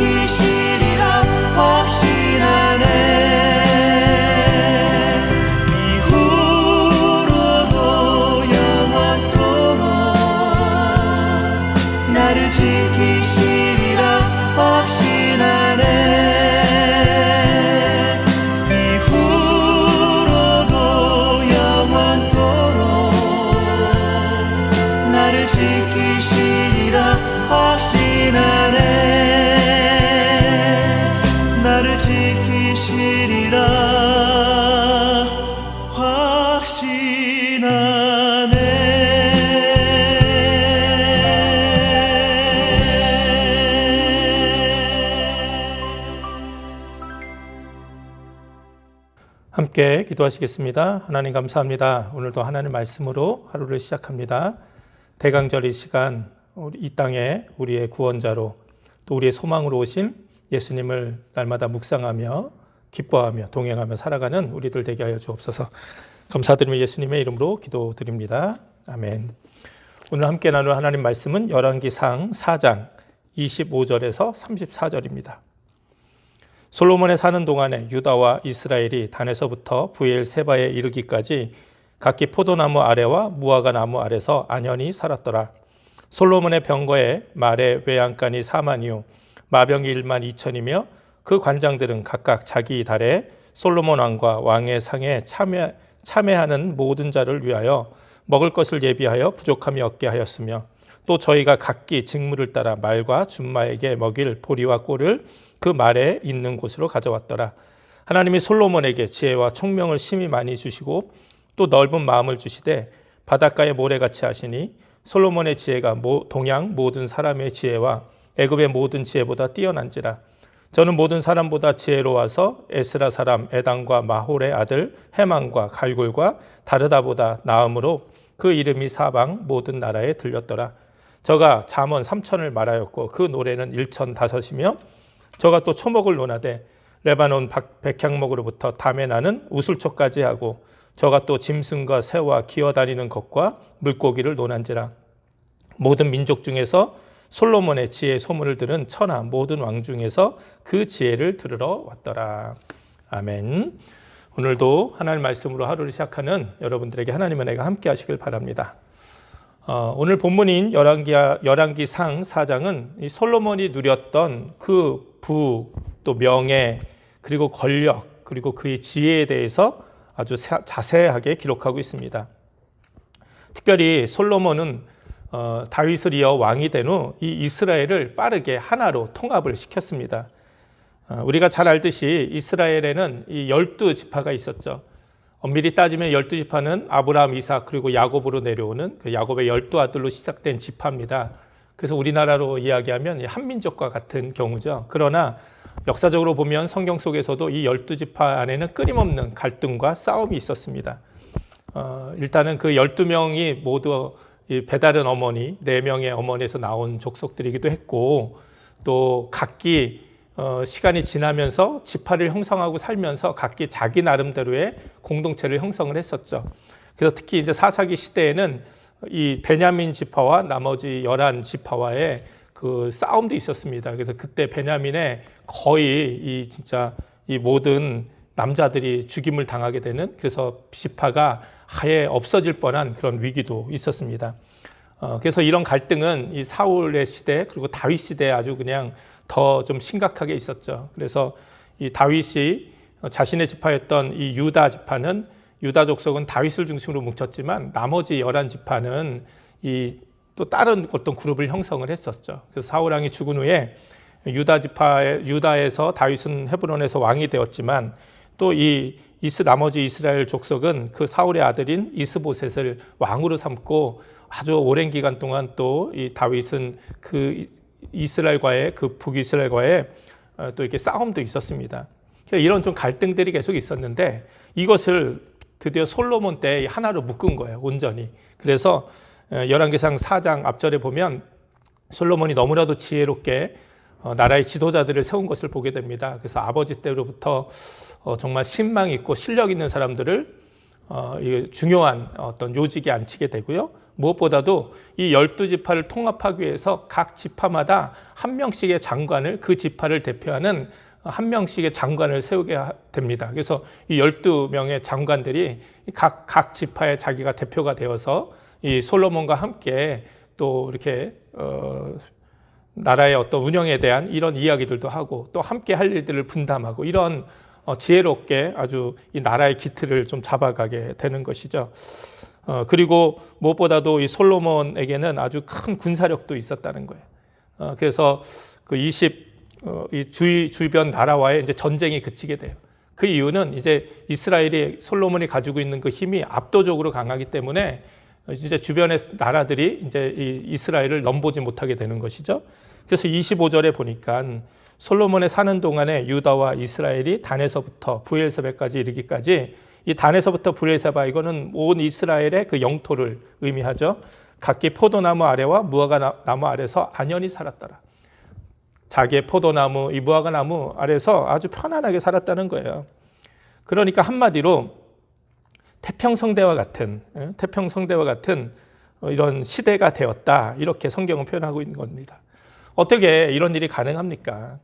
나를 함께 기도하시겠습니다. 하나님 감사합니다. 오늘도 하나님 말씀으로 하루를 시작합니다. 대강절 이 시간 이 땅에 우리의 구원자로 또 우리의 소망으로 오신 예수님을 날마다 묵상하며 기뻐하며 동행하며 살아가는 우리들 되게 하여 주옵소서. 감사드리며 예수님의 이름으로 기도드립니다. 아멘. 오늘 함께 나눌 하나님 말씀은 열왕기상 4장 25절에서 34절입니다. 솔로몬의 사는 동안에 유다와 이스라엘이 단에서부터 부엘 세바에 이르기까지 각기 포도나무 아래와 무화과 나무 아래서 안연히 살았더라. 솔로몬의 병거에 말의 외양간이 4만이요 마병이 1만 2천이며 그 관장들은 각각 자기 달에 솔로몬 왕과 왕의 상에 참여, 참여하는 모든 자를 위하여 먹을 것을 예비하여 부족함이 없게 하였으며 또 저희가 각기 직무를 따라 말과 준마에게 먹일 보리와 꼴을 그 말에 있는 곳으로 가져왔더라. 하나님이 솔로몬에게 지혜와 총명을 심히 많이 주시고 또 넓은 마음을 주시되 바닷가의 모래같이 하시니 솔로몬의 지혜가 모- 동양 모든 사람의 지혜와 애굽의 모든 지혜보다 뛰어난지라. 저는 모든 사람보다 지혜로워서 에스라 사람 에당과 마홀의 아들 해망과 갈굴과 다르다보다 나음으로 그 이름이 사방 모든 나라에 들렸더라. 저가 잠언 삼천을 말하였고 그 노래는 일천 다섯이며 저가 또 초목을 논하되 레바논 박- 백향목으로부터 담에 나는 우슬초까지 하고 저가 또 짐승과 새와 기어다니는 것과 물고기를 논한지라 모든 민족 중에서 솔로몬의 지혜 소문을 들은 천하 모든 왕 중에서 그 지혜를 들으러 왔더라. 아멘. 오늘도 하나님 말씀으로 하루를 시작하는 여러분들에게 하나님의 은혜가 함께 하시길 바랍니다. 어, 오늘 본문인 열왕기 열왕기상 4장은 이 솔로몬이 누렸던 그 부, 또 명예, 그리고 권력, 그리고 그의 지혜에 대해서 아주 사- 자세하게 기록하고 있습니다. 특별히 솔로몬은 어, 다윗을 이어 왕이 된 후 이 이스라엘을 빠르게 하나로 통합을 시켰습니다. 어, 우리가 잘 알듯이 이스라엘에는 이 열두 지파가 있었죠. 엄밀히 따지면 열두 지파는 아브라함, 이삭 그리고 야곱으로 내려오는 그 야곱의 열두 아들로 시작된 지파입니다. 그래서 우리나라로 이야기하면 이 한민족과 같은 경우죠. 그러나 역사적으로 보면 성경 속에서도 이 열두 지파 안에는 끊임없는 갈등과 싸움이 있었습니다. 어, 일단은 그 열두 명이 모두 이 배다른 어머니 네 명의 어머니에서 나온 족속들이기도 했고 또 각기 어, 시간이 지나면서 지파를 형성하고 살면서 각기 자기 나름대로의 공동체를 형성을 했었죠. 그래서 특히 이제 사사기 시대에는 이 베냐민 지파와 나머지 열한 지파와의 그 싸움도 있었습니다. 그래서 그때 베냐민의 거의 이 진짜 이 모든 남자들이 죽임을 당하게 되는 그래서 지파가 아예 없어질 뻔한 그런 위기도 있었습니다. 어, 그래서 이런 갈등은 이 사울의 시대 그리고 다윗 시대에 아주 그냥 더 좀 심각하게 있었죠. 그래서 이 다윗이 자신의 지파였던 이 유다 지파는 유다 족속은 다윗을 중심으로 뭉쳤지만 나머지 열한 지파는 이 또 다른 어떤 그룹을 형성을 했었죠. 그래서 사울 왕이 죽은 후에 유다 지파의 유다에서 다윗은 헤브론에서 왕이 되었지만 또 이 이스 나머지 이스라엘 족속은 그 사울의 아들인 이스보셋을 왕으로 삼고 아주 오랜 기간 동안 또 이 다윗은 그 이스라엘과의 그 북이스라엘과의 어, 또 이렇게 싸움도 있었습니다. 이런 좀 갈등들이 계속 있었는데 이것을 드디어 솔로몬 때 하나로 묶은 거예요, 온전히. 그래서 어, 열왕기상 4장 앞절에 보면 솔로몬이 너무나도 지혜롭게 어, 나라의 지도자들을 세운 것을 보게 됩니다. 그래서 아버지 때로부터 어, 정말 신망 있고 실력 있는 사람들을 어, 이 중요한 어떤 요직에 앉히게 되고요. 무엇보다도 이 열두 지파를 통합하기 위해서 각 지파마다 한 명씩의 장관을 그 지파를 대표하는 한 명씩의 장관을 세우게 하- 됩니다. 그래서 이 열두 명의 장관들이 각, 각 지파의 자기가 대표가 되어서 이 솔로몬과 함께 또 이렇게 어, 나라의 어떤 운영에 대한 이런 이야기들도 하고 또 함께 할 일들을 분담하고 이런 어, 지혜롭게 아주 이 나라의 기틀을 좀 잡아가게 되는 것이죠. 어, 그리고 무엇보다도 이 솔로몬에게는 아주 큰 군사력도 있었다는 거예요. 어, 그래서 그 20, 어, 이 주위, 주변 나라와의 이제 전쟁이 그치게 돼요. 그 이유는 이제 이스라엘이 솔로몬이 가지고 있는 그 힘이 압도적으로 강하기 때문에 이제 주변의 나라들이 이제 이 이스라엘을 넘보지 못하게 되는 것이죠. 그래서 25절에 보니까 솔로몬의 사는 동안에 유다와 이스라엘이 단에서부터 부엘세바까지 이르기까지 이 단에서부터 부엘세바 이거는 온 이스라엘의 그 영토를 의미하죠. 각기 포도나무 아래와 무화과 나무 아래서 안연히 살았더라. 자기의 포도나무, 이 무화과 나무 아래서 아주 편안하게 살았다는 거예요. 그러니까 한마디로 태평성대와 같은 예, 태평성대와 같은 어, 이런 시대가 되었다 이렇게 성경은 표현하고 있는 겁니다. 어떻게 이런 일이 가능합니까?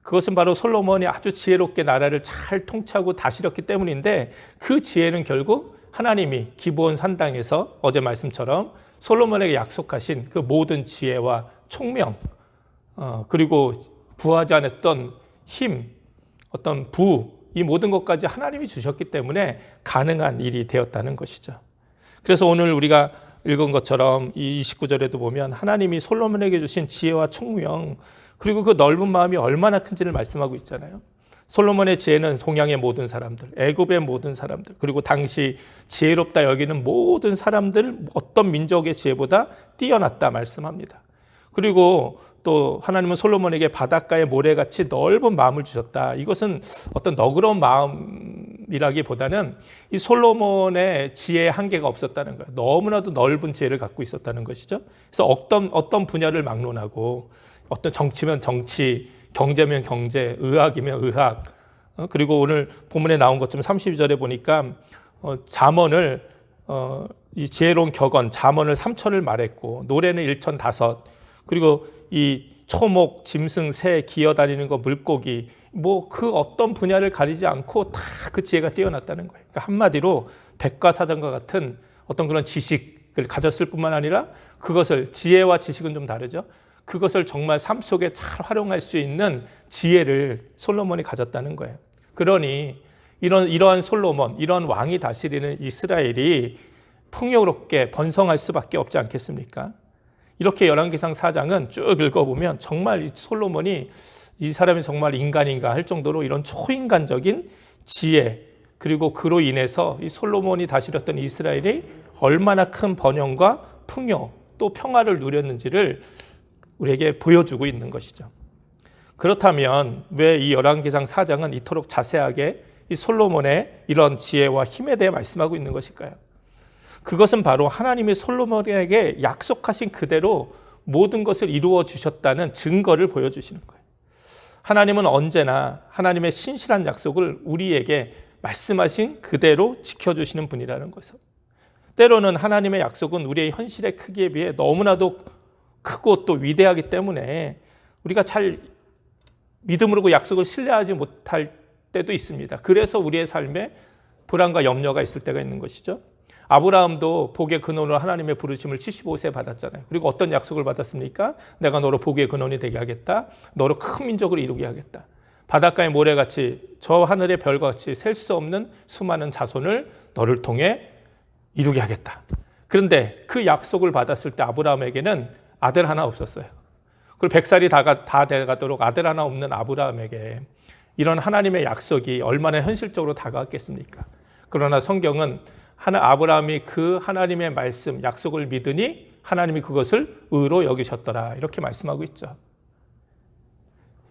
그것은 바로 솔로몬이 아주 지혜롭게 나라를 잘 통치하고 다스렸기 때문인데 그 지혜는 결국 하나님이 기브온 산당에서 어제 말씀처럼 솔로몬에게 약속하신 그 모든 지혜와 총명 어, 그리고 구하지 않았던 힘, 어떤 부, 이 모든 것까지 하나님이 주셨기 때문에 가능한 일이 되었다는 것이죠. 그래서 오늘 우리가 읽은 것처럼 이 29절에도 보면 하나님이 솔로몬에게 주신 지혜와 총명, 그리고 그 넓은 마음이 얼마나 큰지를 말씀하고 있잖아요. 솔로몬의 지혜는 동양의 모든 사람들, 애굽의 모든 사람들, 그리고 당시 지혜롭다 여기는 모든 사람들 어떤 민족의 지혜보다 뛰어났다 말씀합니다. 그리고 또 하나님은 솔로몬에게 바닷가의 모래같이 넓은 마음을 주셨다. 이것은 어떤 너그러운 마음이라기보다는 이 솔로몬의 지혜의 한계가 없었다는 거예요. 너무나도 넓은 지혜를 갖고 있었다는 것이죠. 그래서 어떤 어떤 분야를 막론하고 어떤 정치면 정치, 경제면 경제, 의학이면 의학. 어, 그리고 오늘 본문에 나온 것처럼 32절에 보니까 어, 잠언을 어, 이 지혜로운 격언 잠언을 3천을 말했고 노래는 1천 다섯 그리고 이 초목, 짐승, 새, 기어다니는 거, 물고기 뭐 그 어떤 분야를 가리지 않고 다 그 지혜가 뛰어났다는 거예요. 그러니까 한마디로 백과사전과 같은 어떤 그런 지식을 가졌을 뿐만 아니라 그것을 지혜와 지식은 좀 다르죠. 그것을 정말 삶 속에 잘 활용할 수 있는 지혜를 솔로몬이 가졌다는 거예요. 그러니 이런 이러한 솔로몬, 이런 왕이 다스리는 이스라엘이 풍요롭게 번성할 수밖에 없지 않겠습니까? 이렇게 열왕기상 4장은 쭉 읽어보면 정말 이 솔로몬이 이 사람이 정말 인간인가 할 정도로 이런 초인간적인 지혜 그리고 그로 인해서 이 솔로몬이 다스렸던 이스라엘이 얼마나 큰 번영과 풍요 또 평화를 누렸는지를 우리에게 보여주고 있는 것이죠. 그렇다면 왜 이 열왕기상 4장은 이토록 자세하게 이 솔로몬의 이런 지혜와 힘에 대해 말씀하고 있는 것일까요? 그것은 바로 하나님이 솔로몬에게 약속하신 그대로 모든 것을 이루어 주셨다는 증거를 보여주시는 거예요. 하나님은 언제나 하나님의 신실한 약속을 우리에게 말씀하신 그대로 지켜주시는 분이라는 것을. 때로는 하나님의 약속은 우리의 현실의 크기에 비해 너무나도 크고 또 위대하기 때문에 우리가 잘 믿음으로 그 약속을 신뢰하지 못할 때도 있습니다. 그래서 우리의 삶에 불안과 염려가 있을 때가 있는 것이죠. 아브라함도 복의 근원으로 하나님의 부르심을 75세에 받았잖아요. 그리고 어떤 약속을 받았습니까? 내가 너로 복의 근원이 되게 하겠다. 너로 큰 민족을 이루게 하겠다. 바닷가의 모래같이 저 하늘의 별과 같이 셀 수 없는 수많은 자손을 너를 통해 이루게 하겠다. 그런데 그 약속을 받았을 때 아브라함에게는 아들 하나 없었어요. 그리고 백살이 다, 다 돼가도록 아들 하나 없는 아브라함에게 이런 하나님의 약속이 얼마나 현실적으로 다가왔겠습니까? 그러나 성경은 하나 아브라함이 그 하나님의 말씀 약속을 믿으니 하나님이 그것을 의로 여기셨더라 이렇게 말씀하고 있죠.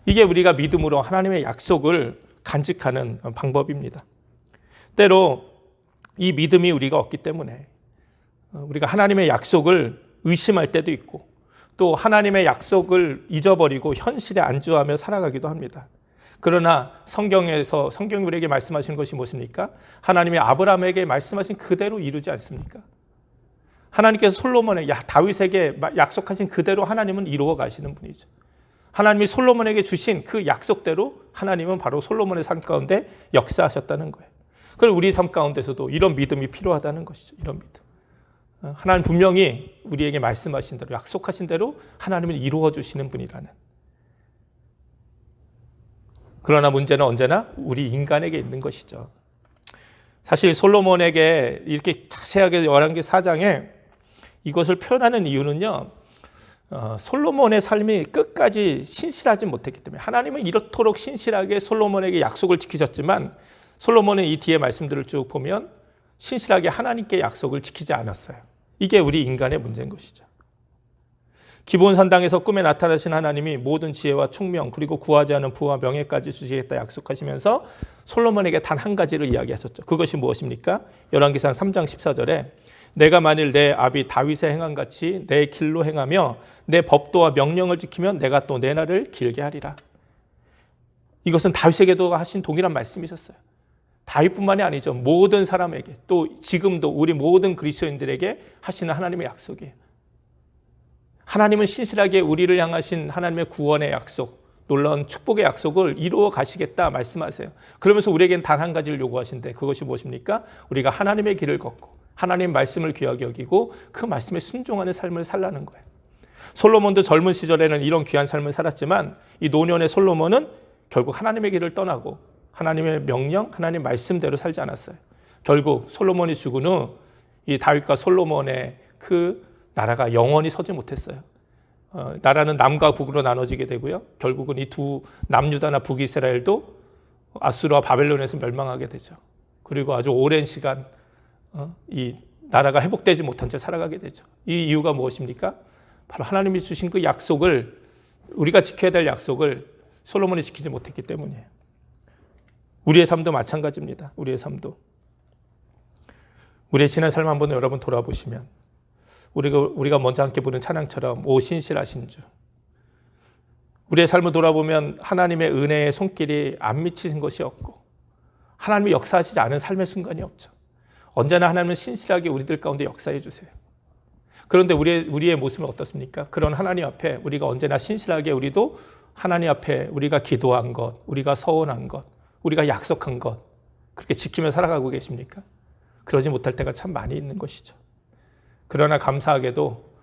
이게 우리가 믿음으로 하나님의 약속을 간직하는 방법입니다. 때로 이 믿음이 우리가 없기 때문에 우리가 하나님의 약속을 의심할 때도 있고 또 하나님의 약속을 잊어버리고 현실에 안주하며 살아가기도 합니다. 그러나 성경에서 성경이 우리에게 말씀하신 것이 무엇입니까? 하나님이 아브라함에게 말씀하신 그대로 이루지 않습니까? 하나님께서 솔로몬에게 다윗에게 약속하신 그대로 하나님은 이루어 가시는 분이죠. 하나님이 솔로몬에게 주신 그 약속대로 하나님은 바로 솔로몬의 삶 가운데 역사하셨다는 거예요. 그럼 우리 삶 가운데서도 이런 믿음이 필요하다는 것이죠. 이런 믿음. 하나님 분명히 우리에게 말씀하신 대로 약속하신 대로 하나님은 이루어 주시는 분이라는. 그러나 문제는 언제나 우리 인간에게 있는 것이죠. 사실 솔로몬에게 이렇게 자세하게 열왕기 4장에 이것을 표현하는 이유는요. 어, 솔로몬의 삶이 끝까지 신실하지 못했기 때문에 하나님은 이렇도록 신실하게 솔로몬에게 약속을 지키셨지만 솔로몬은 이 뒤에 말씀들을 쭉 보면 신실하게 하나님께 약속을 지키지 않았어요. 이게 우리 인간의 문제인 것이죠. 기본 산당에서 꿈에 나타나신 하나님이 모든 지혜와 총명 그리고 구하지 않은 부와 명예까지 주시겠다 약속하시면서 솔로몬에게 단 한 가지를 이야기하셨죠. 그것이 무엇입니까? 열왕기상 3장 14절에 내가 만일 내 아비 다윗의 행한 같이 내 길로 행하며 내 법도와 명령을 지키면 내가 또 내 날을 길게 하리라. 이것은 다윗에게도 하신 동일한 말씀이셨어요. 다윗뿐만이 아니죠. 모든 사람에게 또 지금도 우리 모든 그리스도인들에게 하시는 하나님의 약속이에요. 하나님은 신실하게 우리를 향하신 하나님의 구원의 약속, 놀라운 축복의 약속을 이루어 가시겠다 말씀하세요. 그러면서 우리에겐 단 한 가지를 요구하신데 그것이 무엇입니까? 우리가 하나님의 길을 걷고 하나님 말씀을 귀하게 여기고 그 말씀에 순종하는 삶을 살라는 거예요. 솔로몬도 젊은 시절에는 이런 귀한 삶을 살았지만 이 노년의 솔로몬은 결국 하나님의 길을 떠나고 하나님의 명령, 하나님 말씀대로 살지 않았어요. 결국 솔로몬이 죽은 후 이 다윗과 솔로몬의 그 나라가 영원히 서지 못했어요. 어, 나라는 남과 북으로 나눠지게 되고요. 결국은 이 두 남유다나 북이스라엘도 아수르와 바벨론에서 멸망하게 되죠. 그리고 아주 오랜 시간 어, 이 나라가 회복되지 못한 채 살아가게 되죠. 이 이유가 무엇입니까? 바로 하나님이 주신 그 약속을 우리가 지켜야 될 약속을 솔로몬이 지키지 못했기 때문이에요. 우리의 삶도 마찬가지입니다. 우리의 삶도. 우리의 지난 삶 한번 여러분 돌아보시면 우리가 우리가 먼저 함께 부른 찬양처럼 오 신실하신 주. 우리의 삶을 돌아보면 하나님의 은혜의 손길이 안 미치신 것이 없고 하나님이 역사하시지 않은 삶의 순간이 없죠. 언제나 하나님은 신실하게 우리들 가운데 역사해 주세요. 그런데 우리의 우리의 모습은 어떻습니까? 그런 하나님 앞에 우리가 언제나 신실하게 우리도 하나님 앞에 우리가 기도한 것, 우리가 서원한 것, 우리가 약속한 것 그렇게 지키며 살아가고 계십니까? 그러지 못할 때가 참 많이 있는 것이죠. 그러나 감사하게도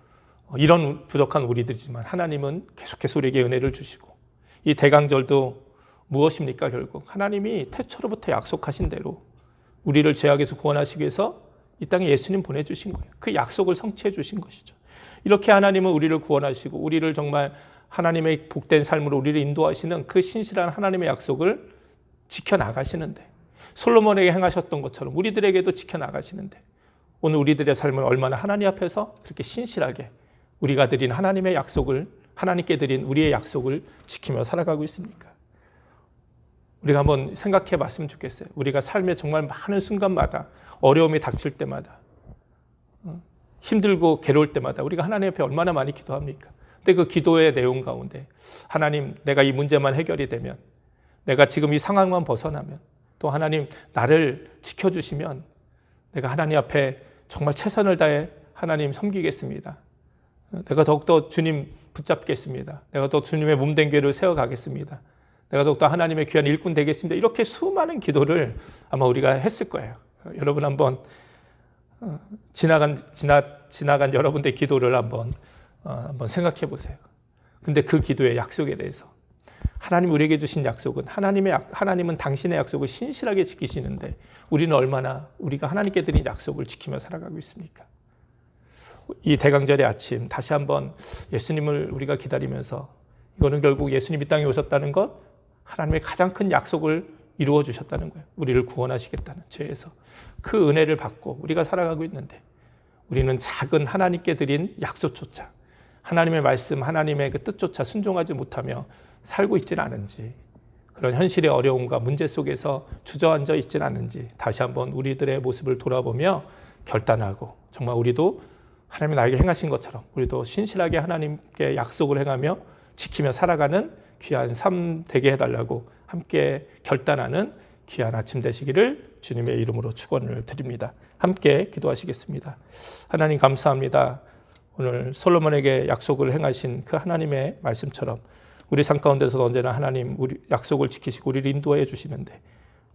이런 부족한 우리들이지만 하나님은 계속해서 우리에게 은혜를 주시고 이 대강절도 무엇입니까 결국 하나님이 태초로부터 약속하신 대로 우리를 죄악에서 구원하시기 위해서 이 땅에 예수님 보내주신 거예요. 그 약속을 성취해 주신 것이죠. 이렇게 하나님은 우리를 구원하시고 우리를 정말 하나님의 복된 삶으로 우리를 인도하시는 그 신실한 하나님의 약속을 지켜나가시는데 솔로몬에게 행하셨던 것처럼 우리들에게도 지켜나가시는데 오늘 우리들의 삶은 얼마나 하나님 앞에서 그렇게 신실하게 우리가 드린 하나님의 약속을 하나님께 드린 우리의 약속을 지키며 살아가고 있습니까? 우리가 한번 생각해 봤으면 좋겠어요. 우리가 삶에 정말 많은 순간마다 어려움이 닥칠 때마다 어, 힘들고 괴로울 때마다 우리가 하나님 앞에 얼마나 많이 기도합니까? 근데 그 기도의 내용 가운데 하나님 내가 이 문제만 해결이 되면 내가 지금 이 상황만 벗어나면 또 하나님 나를 지켜주시면 내가 하나님 앞에 정말 최선을 다해 하나님 섬기겠습니다. 내가 더욱더 주님 붙잡겠습니다. 내가 또 주님의 몸된 교회를 세워가겠습니다. 내가 더욱더 하나님의 귀한 일꾼 되겠습니다. 이렇게 수많은 기도를 아마 우리가 했을 거예요. 여러분 한번 어, 지나간 지나 지나간 여러분의 기도를 한번 어, 한번 생각해 보세요. 근데 그 기도의 약속에 대해서 하나님 우리에게 주신 약속은 하나님의 약- 하나님은 당신의 약속을 신실하게 지키시는데 우리는 얼마나 우리가 하나님께 드린 약속을 지키며 살아가고 있습니까? 이 대강절의 아침 다시 한번 예수님을 우리가 기다리면서 이거는 결국 예수님 이 땅에 오셨다는 것 하나님의 가장 큰 약속을 이루어 주셨다는 거예요. 우리를 구원하시겠다는 죄에서 그 은혜를 받고 우리가 살아가고 있는데 우리는 작은 하나님께 드린 약속조차 하나님의 말씀, 하나님의 그 뜻조차 순종하지 못하며 살고 있지는 않은지 그런 현실의 어려움과 문제 속에서 주저앉아 있지는 않은지 다시 한번 우리들의 모습을 돌아보며 결단하고 정말 우리도 하나님이 나에게 행하신 것처럼 우리도 신실하게 하나님께 약속을 행하며 지키며 살아가는 귀한 삶 되게 해달라고 함께 결단하는 귀한 아침 되시기를 주님의 이름으로 축원을 드립니다. 함께 기도하시겠습니다. 하나님 감사합니다. 오늘 솔로몬에게 약속을 행하신 그 하나님의 말씀처럼 우리 삶 가운데서 언제나 하나님 우리 약속을 지키시고 우리를 인도해 주시는데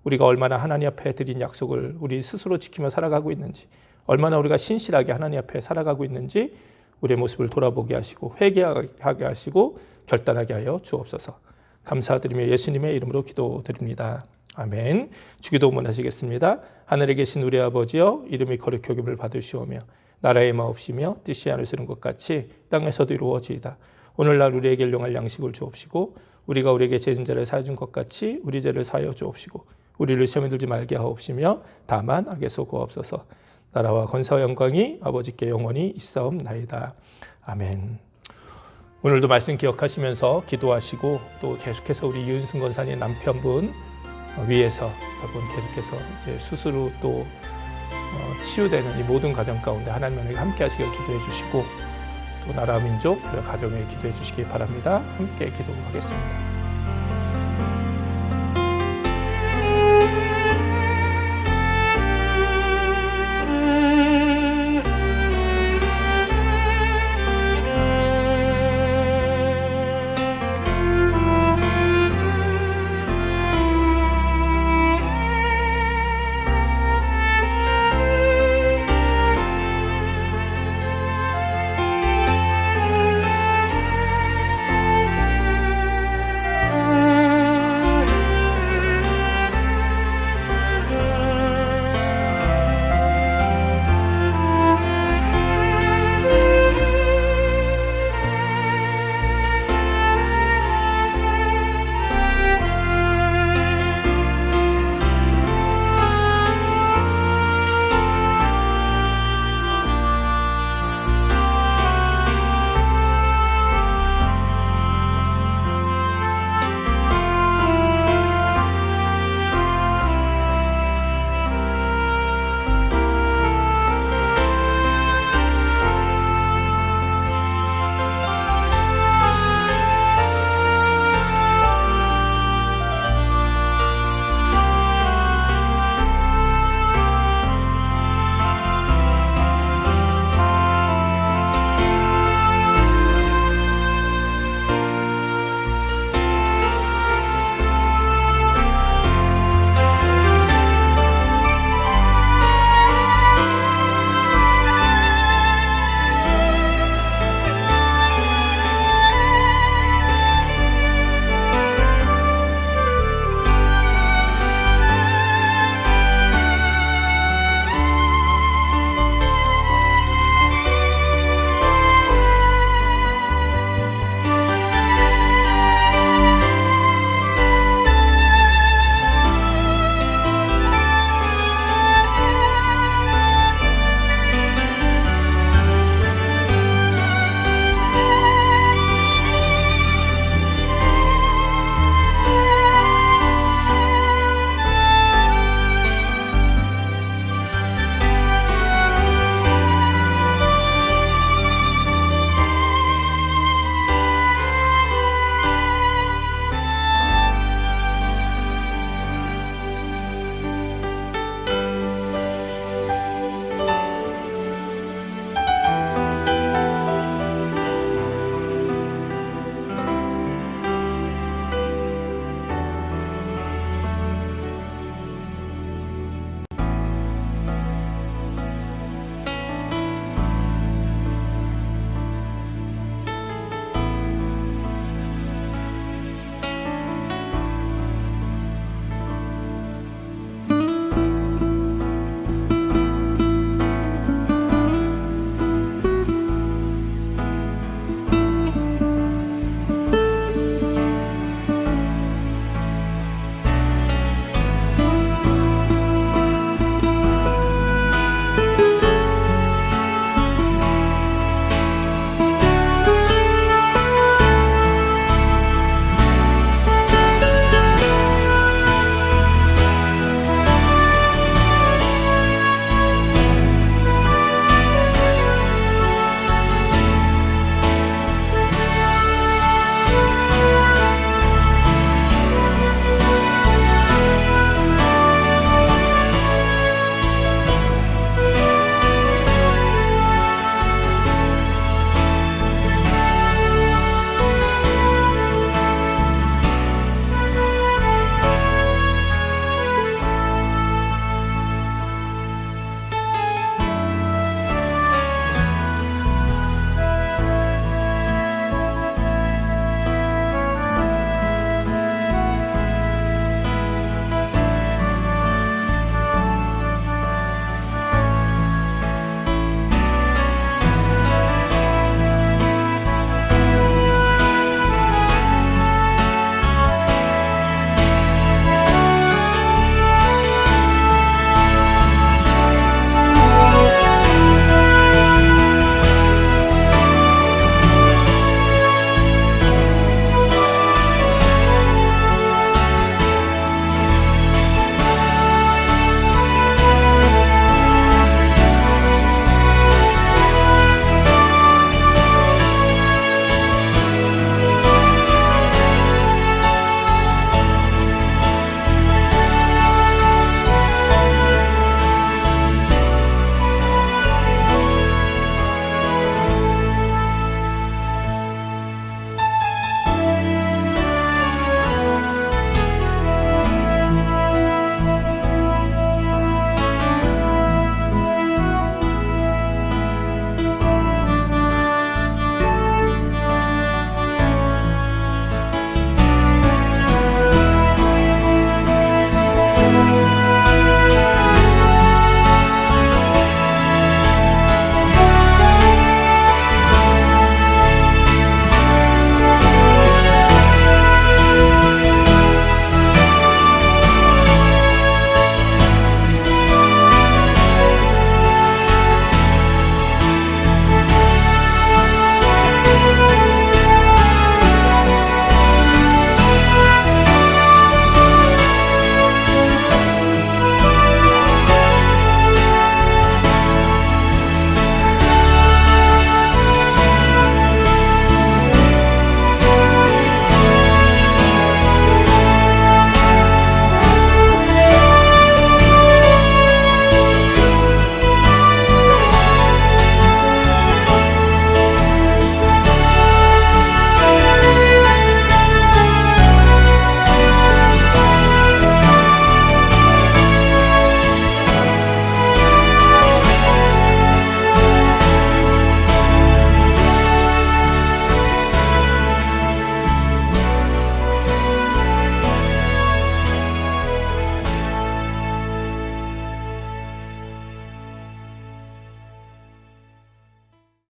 우리가 얼마나 하나님 앞에 드린 약속을 우리 스스로 지키며 살아가고 있는지 얼마나 우리가 신실하게 하나님 앞에 살아가고 있는지 우리의 모습을 돌아보게 하시고 회개하게 하시고 결단하게 하여 주옵소서. 감사드리며 예수님의 이름으로 기도드립니다. 아멘. 주기도문 하시겠습니다. 하늘에 계신 우리 아버지여 이름이 거룩히 여김을 받으시오며 나라의 마옵시며 뜻이 하늘에서 것 같이 땅에서도 이루어지이다. 오늘날 우리에게 일용할 양식을 주옵시고 우리가 우리에게 죄진 자를 사해 준것 같이 우리 죄를 사하여 주옵시고 우리를 시험에 들지 말게 하옵시며 다만 악에서 구하옵소서. 나라와 권사와 영광이 아버지께 영원히 있사옵나이다. 아멘. 오늘도 말씀 기억하시면서 기도하시고 또 계속해서 우리 이은승 권사님 남편분 위해서 여러분 계속해서 이제 수술로 또 어, 치유되는 이 모든 가정 가운데 하나님에게 함께 하시길 기도해 주시고 또 나라 민족 그리고 가정에 기도해 주시기 바랍니다. 함께 기도하겠습니다.